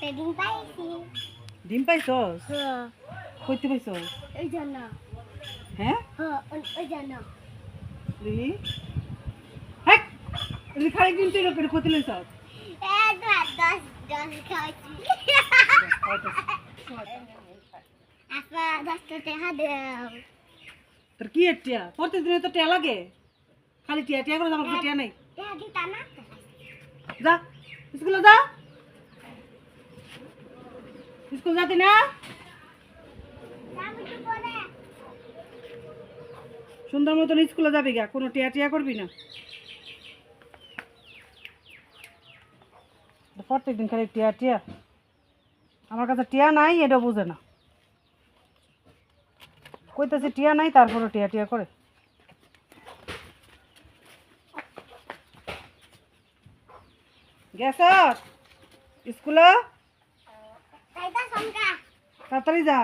ডিম পাইছি। ডিম পাইছস? হ্যাঁ। কইতে পাইছস? হ্যাঁ? হ্যাঁ ওই- ওই দেখি হ্যাঁ তুই খালি ডিম তুই করে ক্ষতি লইছস। এক দশ দশ দশ খাওয়াচ্ছি আপা দশটা টাকা দেও। তোর কি এর টিয়া প্রতিদিনে তো টিয়া লাগে। খালি টিয়া টিয়া করে আমার কাছে টিয়া নাই। টাকা দিতা না যা স্কুলে যা। স্কুল যাতি না? সুন্দর মতন স্কুলে যাবি গা, কোনো টিয়া টিয়া করবি না। প্রত্যেক দিন খালি টিয়া টিয়া। আমার কাছে টিয়া নাই, এটা বুঝে না। কইতেছে টিয়া নাই তারপরে টিয়া টিয়া করে। গেছ? স্কুলে? তাড়াতাড়ি যা।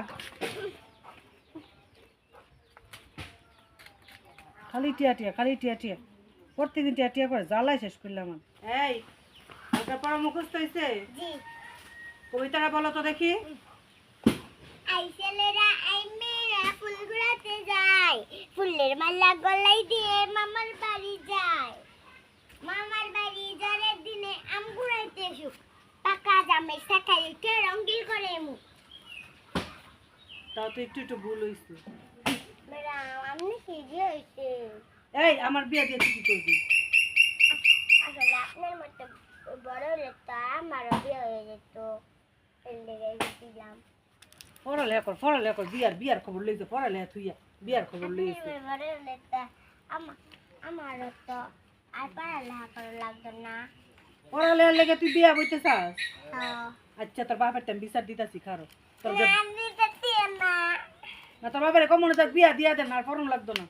খালি টিয়া টিয়া খালি টিয়া টিয়া। প্রত্যেকদিন টিয়া টিয়া করে জ্বালাই শেষ করলাম আমি এই ওটা পড়া মুখস্থ হয়েছে কবিতাটা বলো তো দেখি। আই ছেলেরা আই মেয়েরা ফুল ঘুরাতে যায়। ফুলের মালা গলাই দিয়ে মামার বাড়ি যায় মামার বাড়ি জ্বরের দিনে আম ঘুরাইতে সুখ শাখায় উঠে রঙ্গিল করে মুখ তাও তো একটু একটু ভুল ম্যাডাম আপনি কি যে হয়েছে এই আমার বিয়ে দিয়ে কি করবি? আসলে আপনার মতো বড় হলে তো আমারও বিয়ে হয়ে যেত। পড়ালেখা কর পড়ালেখা কর বিয়ার বিয়ার খবর লইছে পড়ালেখা তুইয়া বিয়ার খবর আপনি লইছে বড় হলে তো আমা- আমারও তো আর পড়ালেখা করা লাগতো না। পড়ালেখার লেগে তুই বিয়া বইতে চাস হ্যাঁ। আচ্ছা তোর বাপের তেম বিচার দিতা শিখারো তোর না তোর বাপের কমনে বিয়া দিয়া দেন আর ফরম লাগতো না।